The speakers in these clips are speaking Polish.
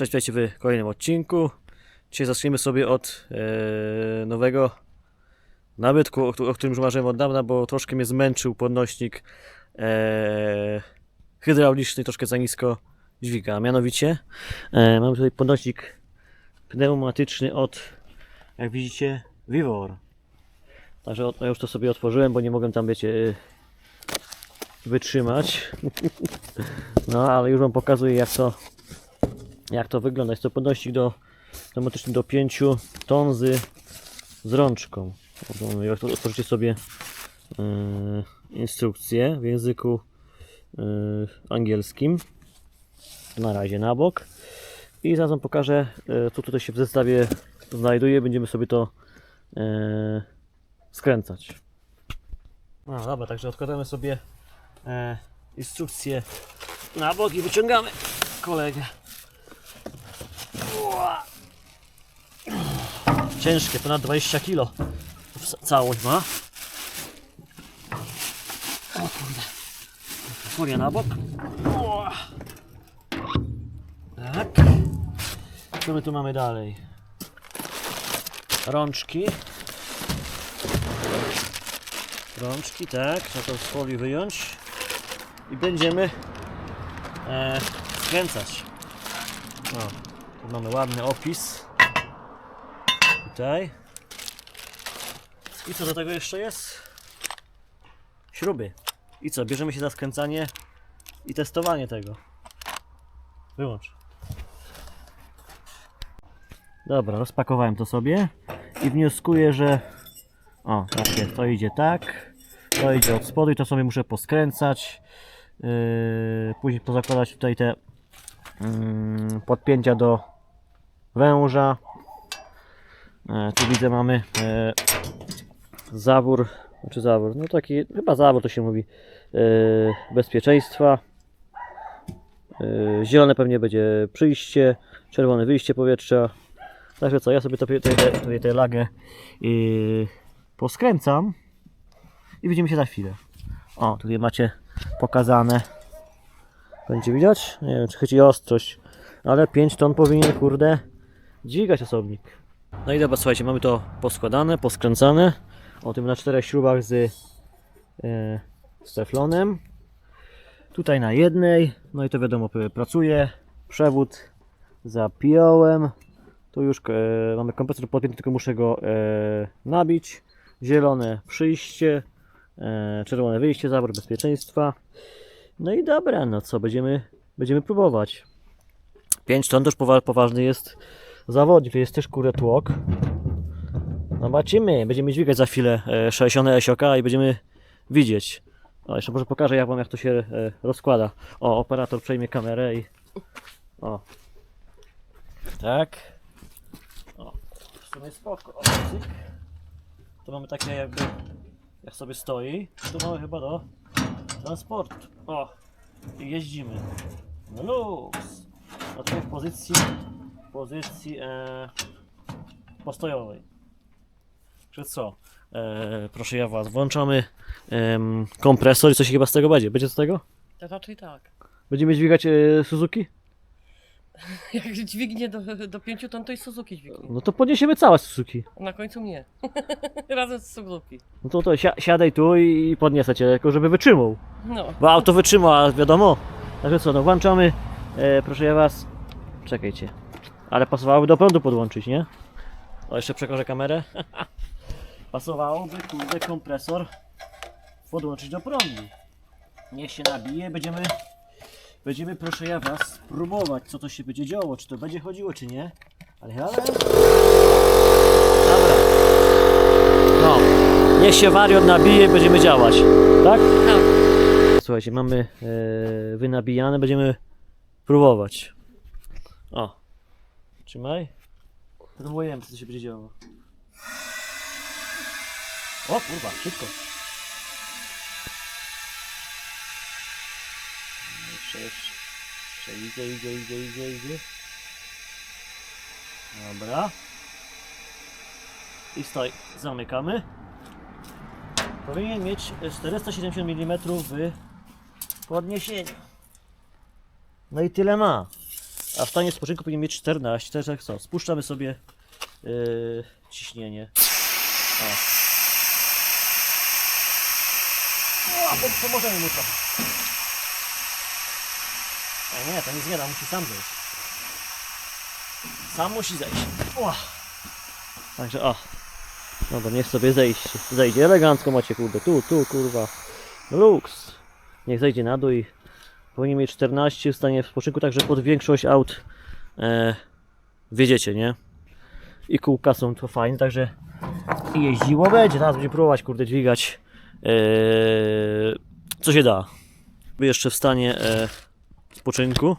Cześć, witajcie w kolejnym odcinku. Dzisiaj zaczniemy sobie od e, nowego nabytku, o, o którym już marzyłem od dawna, bo troszkę mnie zmęczył podnośnik e, hydrauliczny, troszkę za nisko dźwiga. Mianowicie e, mamy tutaj podnośnik pneumatyczny od, jak widzicie, Vivor. Także od, ja już to sobie otworzyłem, bo nie mogłem tam, wiecie, wytrzymać. No, ale już Wam pokazuję, jak to jak to wygląda. Jest to podnośnik do automatyczny do 5 ton z, rączką. Jak otworzycie sobie yy, instrukcję w języku yy, angielskim. Na razie na bok. I zaraz Wam pokażę, yy, co tutaj się w zestawie znajduje. Będziemy sobie to yy, skręcać. No dobra, także odkładamy sobie instrukcję na bok i wyciągamy kolegę. Ciężkie, ponad 20 kg. Całość ma. O kurde. Furia na bok. Tak. Co my tu mamy dalej? Rączki. Rączki, tak. Trzeba to z folii wyjąć. I będziemy e, skręcać. O, mamy ładny opis. Tutaj. I co do tego jeszcze jest? Śruby. I co? Bierzemy się za skręcanie i testowanie tego. Wyłącz. Dobra, rozpakowałem to sobie i wnioskuję, że o, tak jest, to idzie tak, to idzie od spodu i to sobie muszę poskręcać. Yy, później pozakładać tutaj te mm, podpięcia do węża. E, tu widzę mamy e, zawór, znaczy zawór, no taki, chyba zawór to się mówi, e, bezpieczeństwa. Zielone pewnie będzie przyjście, czerwone wyjście powietrza. Także co, ja sobie tutaj, tutaj tę lagę poskręcam i widzimy się za chwilę. O, tutaj macie pokazane. Będzie widać? Nie wiem, czy chodzi o ostrość, ale 5 ton powinien, kurde, dźwigać osobnik. No i dobra, słuchajcie, mamy to poskładane, poskręcane. O tym na czterech śrubach z, e, z teflonem. Tutaj na jednej, no i to wiadomo, pracuje. Przewód zapiąłem. Tu już e, mamy kompresor podpięty, tylko muszę go e, nabić. Zielone przyjście, e, czerwone wyjście, zawór bezpieczeństwa. No i dobra, no co, będziemy, będziemy próbować. 5 ton to już powa- poważny jest zawodnik, to jest też kurde tłok. Zobaczymy, będziemy dźwigać za chwilę e, 60 esioka i będziemy widzieć. O, jeszcze może pokażę jak wam jak to się e, rozkłada. O, operator przejmie kamerę i... O. Tak. O, w sumie spoko. O. Tu mamy takie jakby, jak sobie stoi. Tu mamy chyba do transportu. O, i jeździmy. No luz. No tutaj w pozycji, pozycji e, postojowej. Czy co? E, proszę ja was, włączamy em, kompresor i coś chyba z tego będzie. Będzie z tego? To raczej tak. Będziemy dźwigać e, Suzuki? Jak dźwignie do, do 5 ton, to i Suzuki dźwignie. No to podniesiemy całe Suzuki. Na końcu mnie. Razem z Suzuki. No to, to si siadaj tu i podniosę cię, tylko żeby wytrzymał. No. Bo auto wytrzyma, wiadomo. Także co, no włączamy, e, proszę ja was, czekajcie. Ale pasowałoby do prądu podłączyć, nie? O, jeszcze przekażę kamerę. Pasowałoby, kurde, kompresor podłączyć do prądu. Niech się nabije, będziemy, będziemy, proszę ja was, spróbować, co to się będzie działo, czy to będzie chodziło, czy nie. Ale, ale... Dobra. No, niech się wariot nabije, będziemy działać, tak? Tak. Słuchajcie, mamy e, wynabijane, będziemy próbować. O, trzymaj. Próbujemy, co się będzie działo. O kurwa, szybko. Jeszcze. Jeszcze idzie, idzie, idzie, idzie, idzie. Dobra. I stoi. Zamykamy. Powinien mieć 470 mm w podniesieniu. No i tyle ma. A w stanie spoczynku powinien mieć 14, też jak co, spuszczamy sobie yy, ciśnienie. O. O, po- pomożemy mu trochę. A nie, to nic nie da, musi sam zejść. Sam musi zejść. O. Także o. Dobra, niech sobie zejść, zejdzie elegancko macie kurde, tu, tu kurwa. Lux. Niech zejdzie na dół i powinien mieć 14 w stanie spoczynku, także pod większość aut e, wiedziecie, nie? I kółka są to fajne, także jeździło będzie, teraz będzie próbować kurde dźwigać e, co się da. Jeszcze w stanie e, spoczynku.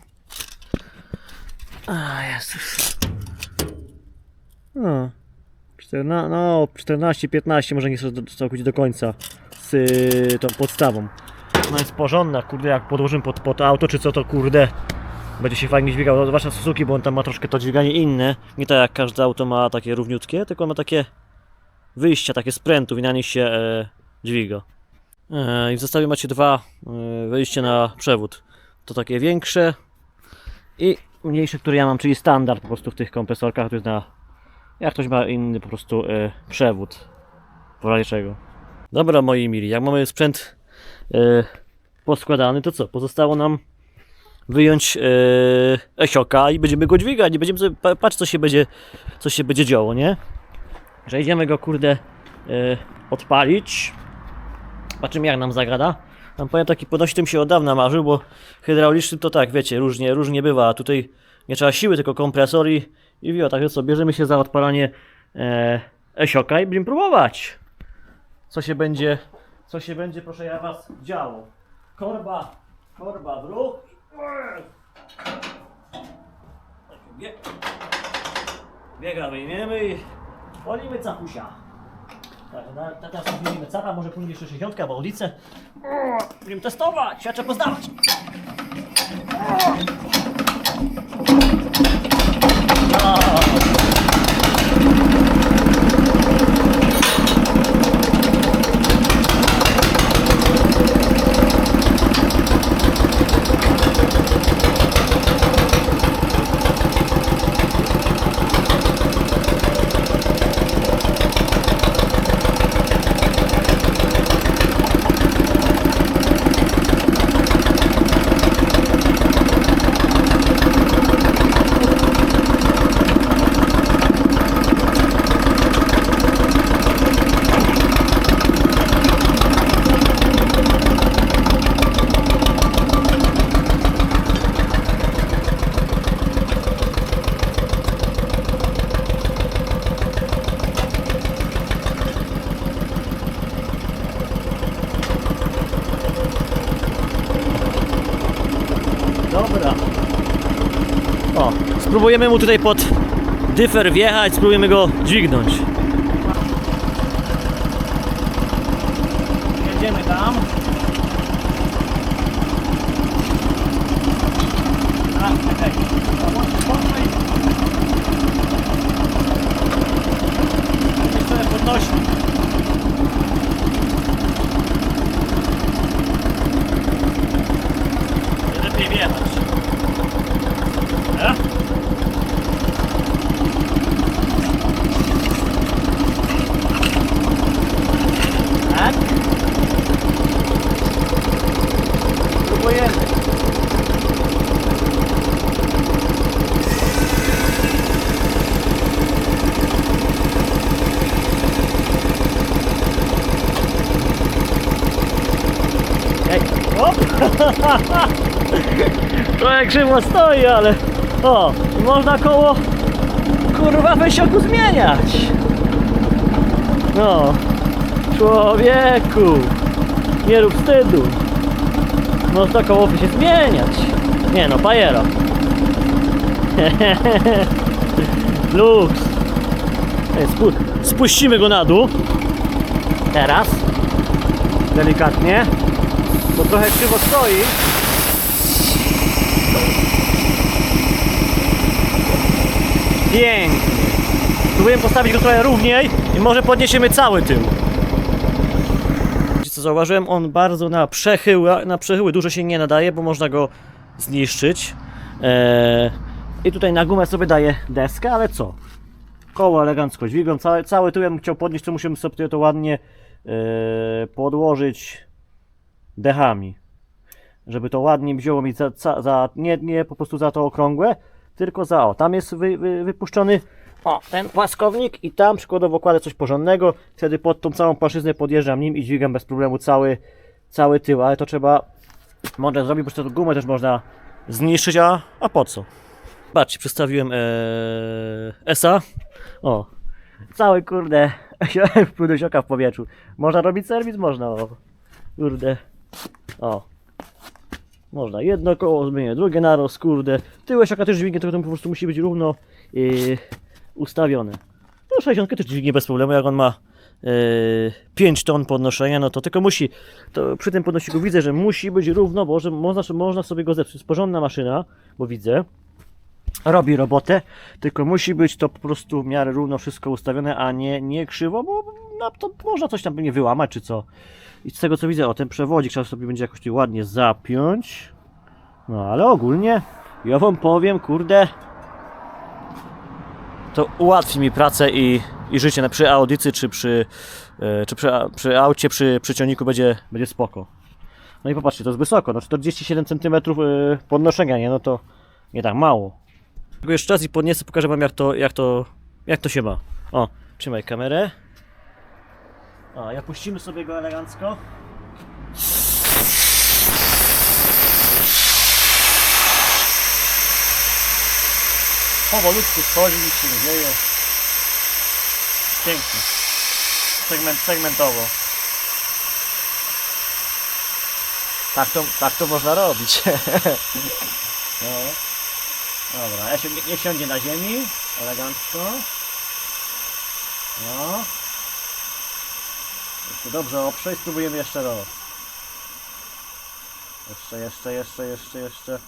A Jezus. No. 14, no 14-15 może nie są całkowicie do końca z y, tą podstawą. No jest porządna, kurde, jak podłożymy pod, pod auto czy co to kurde będzie się fajnie dźwigał, No, zwłaszcza Suzuki, bo on tam ma troszkę to dźwiganie inne, nie tak jak każde auto ma takie równiutkie, tylko ma takie wyjścia, takie z prętów i na nich się e, dźwiga. E, I w zestawie macie dwa e, wyjścia na przewód. To takie większe i mniejsze, które ja mam, czyli standard po prostu w tych kompresorkach, to jest na jak ktoś ma inny po prostu e, przewód. W razie czego. Dobra moi mili, jak mamy sprzęt poskładany, to co? Pozostało nam wyjąć e, esioka i będziemy go dźwigać. i Będziemy sobie, pa- patrz co się będzie, co się będzie działo, nie? Że idziemy go kurde e, odpalić. Zobaczymy jak nam zagada. Tam powiem taki podnosi tym się od dawna marzył, bo hydrauliczny to tak, wiecie, różnie, różnie bywa. A tutaj nie trzeba siły, tylko kompresor i, i wio. Także co, bierzemy się za odpalanie e, esioka i będziemy próbować. Co się będzie, co się będzie, proszę ja was, działo. Korba, korba w ruch. Bie- Biega wyjmiemy i polimy capusia. Tak, na, teraz zmienimy capa, może później jeszcze 60 albo ulicę. Będziemy testować, ja trzeba poznawać. Dobra. O, spróbujemy mu tutaj pod dyfer wjechać, spróbujemy go dźwignąć. Jedziemy tam. A, czekaj. A, włączmy, włączmy. Jeszcze podnośnik. Lepiej wjechać. A? Tak? Próbujemy. Ej, op! Trochę krzywo stoi, ale o, można koło kurwa wysioku zmieniać. No, człowieku, nie rób wstydu. Można koło się zmieniać. Nie no, pajero. Lux. Spu spuścimy go na dół. Teraz. Delikatnie. Bo trochę krzywo stoi. Pięknie. Spróbuję postawić go trochę równiej i może podniesiemy cały tył. Co zauważyłem? On bardzo na przechyły, na przechyły dużo się nie nadaje, bo można go zniszczyć. Eee, I tutaj na gumę sobie daję deskę, ale co? Koło elegancko dźwigam, cały, cały tyłem chciał podnieść, to musimy sobie to ładnie yy, podłożyć dechami. Żeby to ładnie wzięło mi za, za nie, nie po prostu za to okrągłe, tylko za o. Tam jest wy, wy, wypuszczony o, ten płaskownik i tam przykładowo kładę coś porządnego, wtedy pod tą całą płaszczyznę podjeżdżam nim i dźwigam bez problemu cały, cały tył, ale to trzeba mądrze zrobić, bo tę gumę też można zniszczyć, a, a po co? Patrzcie, przedstawiłem ee, ESA. O, cały kurde, wpływ do w powietrzu. Można robić serwis? Można, o. Kurde. O. Można jedno koło zmienię, drugie narost, kurde. Tyłek sioka też dźwignie, to po prostu musi być równo yy, ustawione. No 60 też dźwignie bez problemu, jak on ma yy, 5 ton podnoszenia, no to tylko musi, to przy tym podnosiku widzę, że musi być równo, bo że można, można sobie go zepsuć. Porządna maszyna, bo widzę, robi robotę, tylko musi być to po prostu w miarę równo wszystko ustawione, a nie, nie krzywo, bo no, to można coś tam nie wyłamać, czy co. I z tego co widzę, o ten przewodzik trzeba sobie będzie jakoś tu ładnie zapiąć. No ale ogólnie, ja wam powiem, kurde, to ułatwi mi pracę i, i życie na, przy audycji, czy przy, e, czy przy, przy aucie, przy, przy ciągniku będzie, będzie spoko. No i popatrzcie, to jest wysoko, no 47 cm e, podnoszenia, nie? No to nie tak mało. Tylko jeszcze raz i podniosę, pokażę wam jak to, jak to, jak to się ma. O, trzymaj kamerę. O, ja puścimy sobie go elegancko. Powolutku wchodzi, nic się nie dzieje. Pięknie. Segment, segmentowo. Tak to, tak to można robić. no. Dobra, ja się, niech siądzie na ziemi, elegancko. No. Jeszcze dobrze oprze i spróbujemy jeszcze raz. Jeszcze, jeszcze, jeszcze, jeszcze, jeszcze.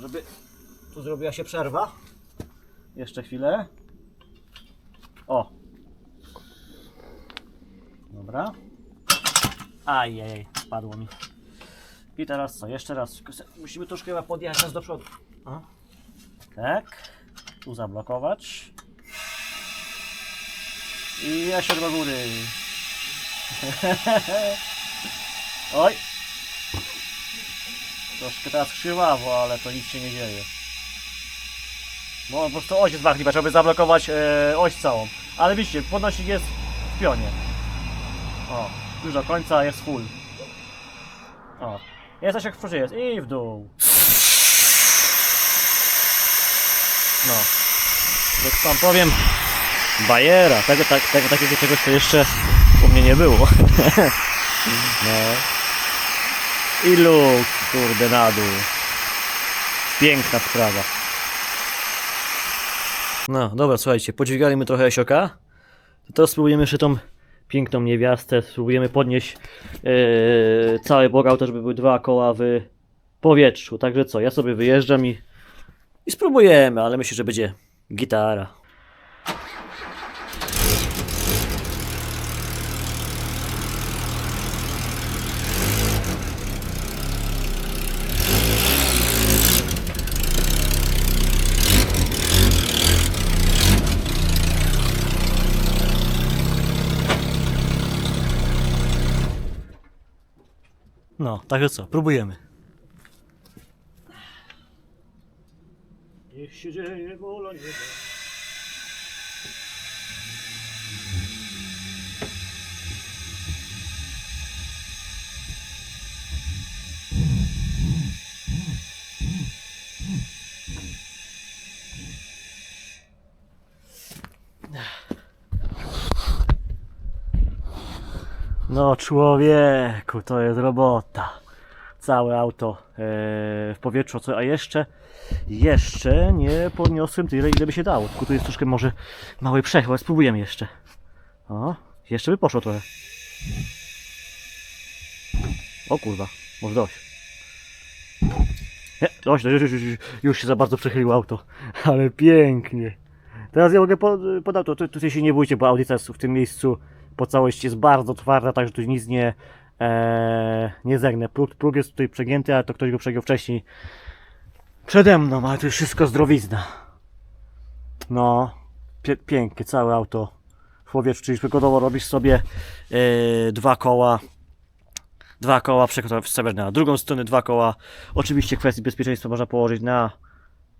Żeby tu zrobiła się przerwa. Jeszcze chwilę. O. Dobra. Ajej, spadło mi. I teraz co? Jeszcze raz. Musimy troszkę chyba podjechać nas do przodu. O. Tak. Tu zablokować. I się do góry. Oj. Troszkę teraz krzywawo, ale to nic się nie dzieje. Bo po prostu oś jest wachliwa, żeby zablokować e, oś całą. Ale widzicie, podnośnik jest w pionie. O, już do końca jest full. O, jest jak w jest i w dół. No. Jak wam powiem, bajera, tego, tak, tego takiego czegoś to jeszcze u mnie nie było. no. I luk, kurde, na dół. Piękna sprawa. No, dobra, słuchajcie, podźwigaliśmy trochę Esioka. To teraz spróbujemy jeszcze tą piękną niewiastę, spróbujemy podnieść yy, cały auta, żeby były dwa koła w powietrzu. Także co, ja sobie wyjeżdżam i, i spróbujemy, ale myślę, że będzie gitara. No, także co, próbujemy. Niech się dzieje wola nieba. No człowieku, to jest robota. Całe auto e, w powietrzu, co, a jeszcze, jeszcze nie podniosłem tyle, ile by się dało. Tylko tu jest troszkę może mały przech, ale spróbujemy jeszcze. O, jeszcze by poszło trochę. O kurwa, może dość. Nie, dość, dość, już, już, już, już się za bardzo przechyliło auto. Ale pięknie. Teraz ja mogę pod, pod tu, tutaj się nie bójcie, bo audycja w tym miejscu po całości jest bardzo twarda, także tu nic nie, e, nie zegnę. Próg, próg jest tutaj przegięty, ale to ktoś go przegiął wcześniej. przede mną, ale to jest wszystko zdrowizna. No, pie pięknie, całe auto powietrzu, czyli przykładowo robisz sobie yy, dwa koła, dwa koła przestawiasz na drugą stronę, dwa koła. Oczywiście kwestii bezpieczeństwa można położyć na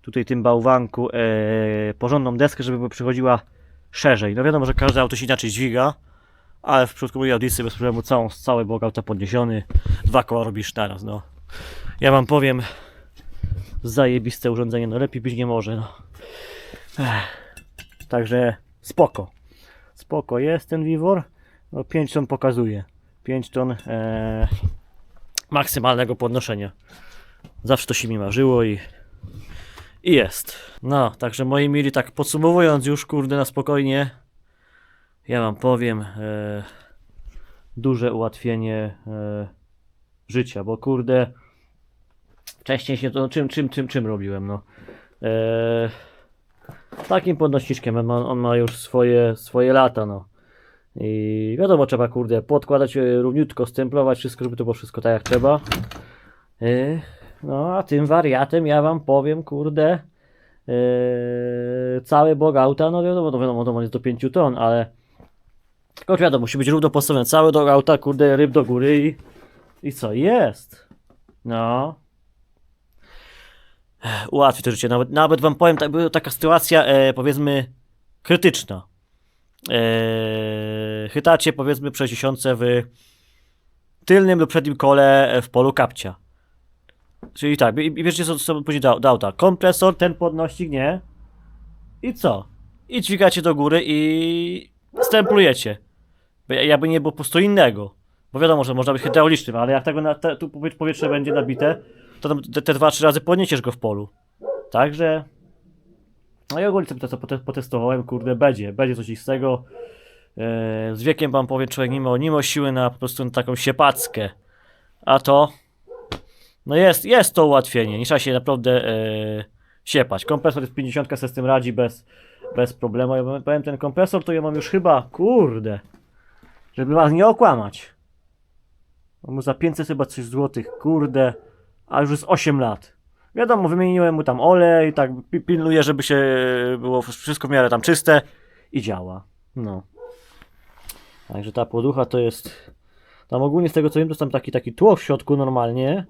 tutaj tym bałwanku yy, porządną deskę, żeby przychodziła szerzej. No wiadomo, że każde auto się inaczej dźwiga, ale w przypadku mojej audycji bez problemu całą, cały blok auta podniesiony, dwa koła robisz naraz, no. Ja wam powiem, zajebiste urządzenie, no lepiej być nie może, no. Ech. Także spoko. Spoko jest ten Vivor. No 5 ton pokazuje. 5 ton e, maksymalnego podnoszenia. Zawsze to się mi marzyło i, i jest. No, także moi mili, tak podsumowując już, kurde, na spokojnie, ja wam powiem, e, duże ułatwienie e, życia, bo kurde, wcześniej się to czym, czym, czym, czym robiłem, no. E, takim podnośniczkiem, on ma, on ma już swoje, swoje lata, no. I wiadomo, trzeba, kurde, podkładać e, równiutko, stemplować wszystko, żeby to było wszystko tak jak trzeba. E, no, a tym wariatem ja wam powiem, kurde, e, cały bog auta, no wiadomo, wiadomo, to jest do 5 ton, ale tylko wiadomo, musi być równo postawiony cały do auta, kurde, ryb do góry i, i co, jest. No. Ułatwi to życie. Nawet, nawet wam powiem, tak, była taka sytuacja, e, powiedzmy, krytyczna. E, chytacie, powiedzmy, przy 60 w tylnym lub przednim kole e, w polu kapcia. Czyli tak, i, i co, co później do. Kompresor, ten podnośnik, nie? I co? I dźwigacie do góry i stemplujecie. Bo ja- Jakby nie było po prostu innego. Bo wiadomo, że można być hydraulicznym, ale jak tego na, te, tu powie- powietrze będzie nabite, to tam te, te dwa, trzy razy podniesiesz go w polu. Także. No i ogólnie to co pote- potestowałem, kurde, będzie, będzie coś z tego. E, z wiekiem wam powiem, człowiek nie ma, nie ma siły na po prostu taką siepackę. A to. No jest, jest to ułatwienie. Nie trzeba się naprawdę e, siepać. Kompresor jest 50 se z tym radzi bez, bez problemu. Ja powiem, ten kompresor to ja mam już chyba, kurde, żeby was nie okłamać. Mam mu za 500 chyba coś złotych, kurde, a już jest 8 lat. Wiadomo, wymieniłem mu tam olej, tak pi- pilnuję, żeby się było wszystko w miarę tam czyste i działa. No. Także ta poducha to jest. Tam ogólnie z tego co wiem, to jest tam taki, taki tło w środku normalnie.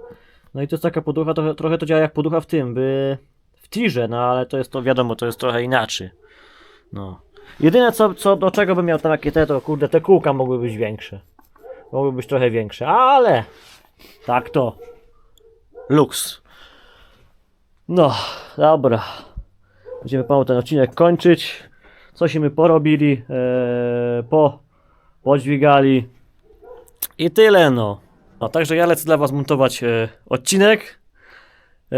No i to jest taka poducha, trochę, trochę to działa jak poducha w tym, by w tirze, no ale to jest to wiadomo, to jest trochę inaczej. No. Jedyne co, co do czego bym miał tam takie te, to kurde, te kółka mogły być większe. Mogły być trochę większe, ale tak to. Luks. No, dobra. Będziemy pomału ten odcinek kończyć. Coś my porobili, eee, po, podźwigali. I tyle no. No, także ja lecę dla Was montować e, odcinek. E,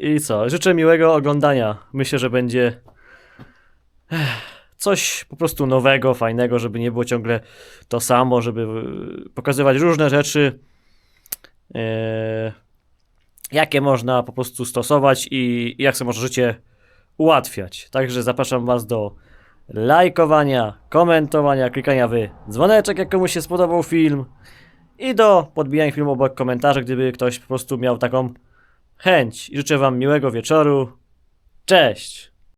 I co? Życzę miłego oglądania. Myślę, że będzie coś po prostu nowego, fajnego, żeby nie było ciągle to samo, żeby e, pokazywać różne rzeczy, e, jakie można po prostu stosować i, jak sobie można życie ułatwiać. Także zapraszam Was do lajkowania, komentowania, klikania w dzwoneczek, jak komuś się spodobał film i do podbijania filmu obok komentarzy, gdyby ktoś po prostu miał taką chęć. I życzę Wam miłego wieczoru. Cześć!